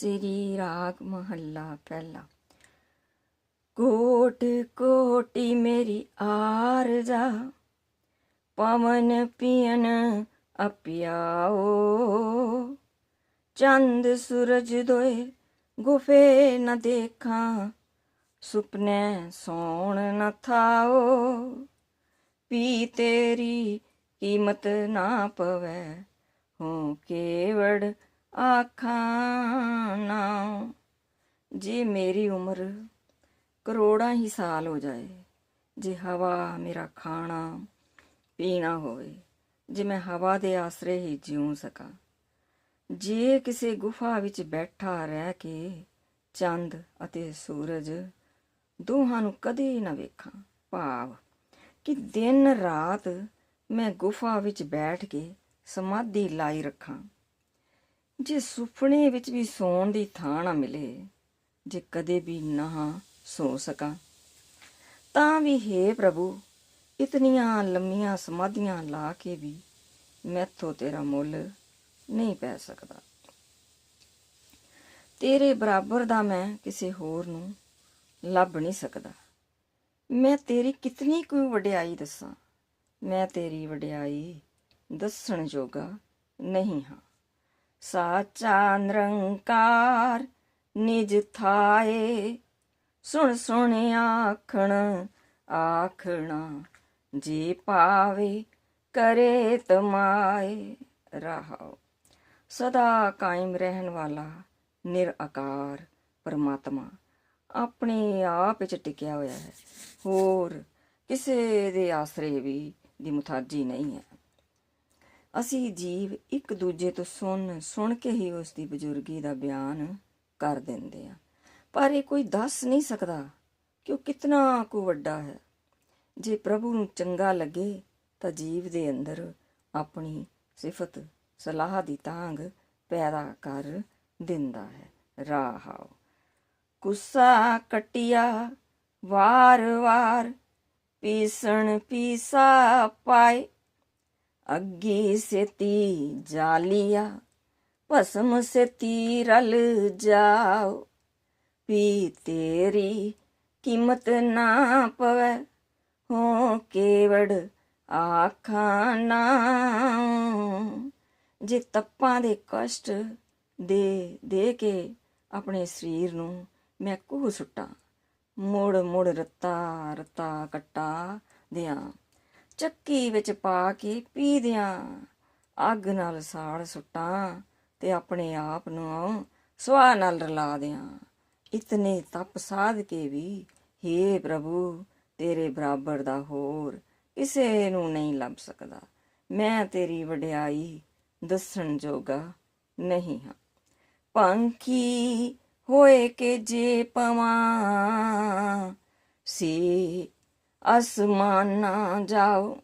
ਸ੍ਰੀ ਰਾਗ ਮਹੱਲਾ ਪਹਿਲਾ। ਕੋਟ ਕੋਟੀ ਮੇਰੀ ਆਰਜ਼ਾ ਪਵਨ ਪੀਨ ਅਪਿਆਓ। ਚੰਦ ਸੂਰਜ ਦੋਏ ਗੁਫੇ ਨ ਦੇਖਾਂ, ਸੁਪਨੇ ਸੌਣ ਨ ਥਾਓ। ਪੀ ਤੇਰੀ ਕੀਮਤ ਨਾ ਪਵੈ, ਹੋ ਕੇਵੜ ਆਖਾਂ ਨਾ, ਜੇ ਮੇਰੀ ਉਮਰ ਕਰੋੜਾਂ ਹੀ ਸਾਲ ਹੋ ਜਾਏ, ਜੇ ਹਵਾ ਮੇਰਾ ਖਾਣਾ ਪੀਣਾ ਹੋਵੇ, ਜੇ ਮੈਂ ਹਵਾ ਦੇ ਆਸਰੇ ਹੀ ਜਿਉ ਸਕਾਂ, ਜੇ ਕਿਸੇ ਗੁਫਾ ਵਿੱਚ ਬੈਠਾ ਰਹਿ ਕੇ ਚੰਦ ਅਤੇ ਸੂਰਜ ਦੋਹਾਂ ਨੂੰ ਕਦੇ ਨਾ ਵੇਖਾਂ, ਭਾਵ ਕਿ ਦਿਨ ਰਾਤ ਮੈਂ ਗੁਫਾ ਵਿੱਚ ਬੈਠ ਕੇ ਸਮਾਧੀ ਲਾਈ ਰੱਖਾਂ। ਜੇ ਸੁਪਨੇ ਵਿੱਚ ਵੀ ਸੌਣ ਦੀ ਥਾਂ ਨਾ ਮਿਲੇ, ਜੇ ਕਦੇ ਵੀ ਨਾ ਸੌ ਸਕਾਂ, ਤਾਂ ਵੀ ਹੈ ਪ੍ਰਭੂ, ਇਤਨੀਆਂ ਲੰਮੀਆਂ ਸਮਾਧੀਆਂ ਲਾ ਕੇ ਵੀ ਮੈਥੋਂ ਤੇਰਾ ਮੁੱਲ ਨਹੀਂ ਪੈ ਸਕਦਾ। ਤੇਰੇ ਬਰਾਬਰ ਦਾ ਮੈਂ ਕਿਸੇ ਹੋਰ ਨੂੰ ਲੱਭ ਨਹੀਂ ਸਕਦਾ। ਮੈਂ ਤੇਰੀ ਕਿਤਨੀ ਕੋਈ ਵਡਿਆਈ ਦੱਸਾਂ? ਮੈਂ ਤੇਰੀ ਵਡਿਆਈ ਦੱਸਣ ਜੋਗਾ ਨਹੀਂ ਹਾਂ। ਸਾਚਾ ਨਿਰੰਕਾਰ ਨਿਜ ਥਾਏ। ਸੁਣ ਸੁਣ ਆਖਣ ਆਖਣਾ ਜੀ ਪਾਵੇ ਕਰੇ ਤਮਾਏ ਰਹਾਓ। ਸਦਾ ਕਾਇਮ ਰਹਿਣ ਵਾਲਾ ਨਿਰਆਕਾਰ ਪਰਮਾਤਮਾ ਆਪਣੇ ਆਪ ਵਿੱਚ ਟਿਕਿਆ ਹੋਇਆ ਹੈ। ਹੋਰ ਕਿਸੇ ਦੇ ਆਸਰੇ ਵੀ ਦੀ ਮੁਤਾਜੀ ਨਹੀਂ ਹੈ। ਅਸੀਂ ਜੀਵ ਇੱਕ ਦੂਜੇ ਤੋਂ ਸੁਣ ਸੁਣ ਕੇ ਹੀ ਉਸ ਦੀ ਬਜ਼ੁਰਗੀ ਦਾ ਬਿਆਨ ਕਰ ਦਿੰਦੇ ਆ ਪਰ ਇਹ ਕੋਈ ਦੱਸ ਨਹੀਂ ਸਕਦਾ ਕਿ ਉਹ ਕਿਤਨਾ ਕੁ ਵੱਡਾ ਹੈ। ਜੇ ਪ੍ਰਭੂ ਨੂੰ ਚੰਗਾ ਲੱਗੇ ਤਾਂ ਜੀਵ ਦੇ ਅੰਦਰ ਆਪਣੀ ਸਿਫਤ, ਸਲਾਹ ਦੀ ਤਾਂਗ ਪੈਦਾ ਕਰ ਦਿੰਦਾ ਹੈ। ਰਾਹਾਓ ਗੁੱਸਾ ਕਟਿਆ ਵਾਰ ਵਾਰ ਪੀਸਣ ਪੀਸਾ ਪਾਏ ਅੱਗੀ ਸੇਤੀ ਜਾਲੀਆ, ਭਸਮ ਸੇਤੀ ਰਲ ਜਾਓ। ਵੀ ਤੇਰੀ ਕੀਮਤ ਨਾ ਪਵੇ, ਹੋ ਕੇਵੜ ਆਖਾਂ ਨਾ। ਜੇ ਤੱਪਾਂ ਦੇ ਕਸ਼ਟ ਦੇ ਦੇ ਕੇ ਆਪਣੇ ਸਰੀਰ ਨੂੰ ਮੈਂ ਕੂਹ ਸੁੱਟਾਂ ਮੁੜ ਮੁੜ ਰਤਾ ਰਤਾ ਕਟਾ ਦਿਆਂ। ਚੱਕੀ ਵਿੱਚ ਪਾ ਕੇ ਪੀ ਦਿਆਂ। ਅੱਗ ਨਾਲ ਸਾੜ ਸੁੱਟਾਂ ਤੇ ਆਪਣੇ ਆਪ ਨੂੰ ਸੁਆਹ ਨਾਲ ਰਲਾ ਦਿਆਂ। ਇਤਨੇ ਤਪ ਸਾਧ ਕੇ ਵੀ, ਹੇ ਪ੍ਰਭੂ, ਤੇਰੇ ਬਰਾਬਰ ਦਾ ਹੋਰ ਕਿਸੇ ਨੂੰ ਨਹੀਂ ਲੱਭ ਸਕਦਾ। ਮੈਂ ਤੇਰੀ ਵਡਿਆਈ ਦੱਸਣ ਜੋਗਾ ਨਹੀਂ ਹਾਂ। ਪੰਖੀ ਹੋਏ ਕੇ ਜੇ ਪਵਾਂ, ਸੀ ਅਸਮਾਨ ਨਾ ਜਾਓ।